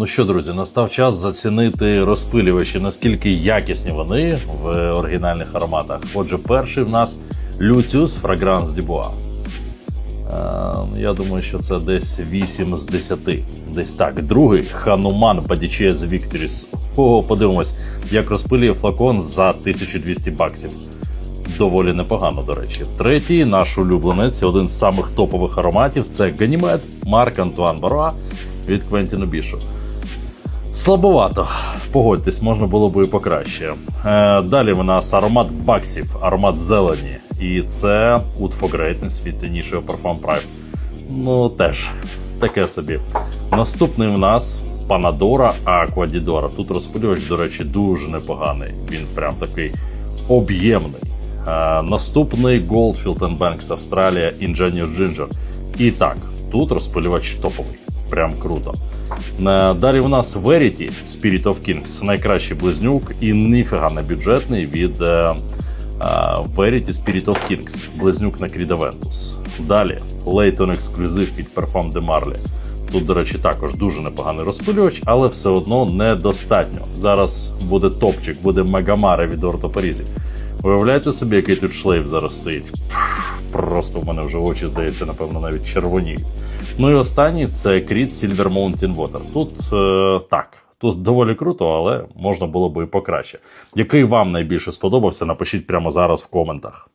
Ну що, друзі, настав час зацінити розпилювачі, наскільки якісні вони в оригінальних ароматах. Отже, перший в нас Fragrance du Bois. Е, Я думаю, що це десь 8 з 10. Десь так. Другий Хануман Bodychese Victoris. О, подивимось, як розпилює флакон за 1200 баксів. Доволі непогано, до речі. Третій наш улюбленець, один з самих топових ароматів це Ганімед Марк Антуан Баруа від Квентіну Бішу. Слабовато. Погодьтесь, можна було би і покраще. Е, далі в нас аромат баксів, аромат зелені. І це Wood for Greatness від Initio Parfum Prime. Ну, теж таке собі. Наступний в нас Панадора Аквадідора. Тут розпилювач, до речі, дуже непоганий. Він прям такий об'ємний. Е, наступний Goldfield Banks Австралія Ingenious Ginger. І так, тут розпилювач топовий. Прям круто. Е, Далі у нас Verity Spirit of Kings, найкращий близнюк і ніфіга не бюджетний від е, е, Verity Spirit of Kings, близнюк на Creed Aventus. Далі Layton Exclusive від Parfum de Marly. Тут, до речі, також дуже непоганий розпилювач, але все одно недостатньо. Зараз буде топчик, буде Мегамаре від Орто Уявляєте собі, який тут шлейф зараз стоїть? Просто в мене вже очі, здається, напевно, навіть червоні. Ну і останній це Creed Silver Mountain Water. Тут е, так, тут доволі круто, але можна було би і покраще. Який вам найбільше сподобався, напишіть прямо зараз в коментах.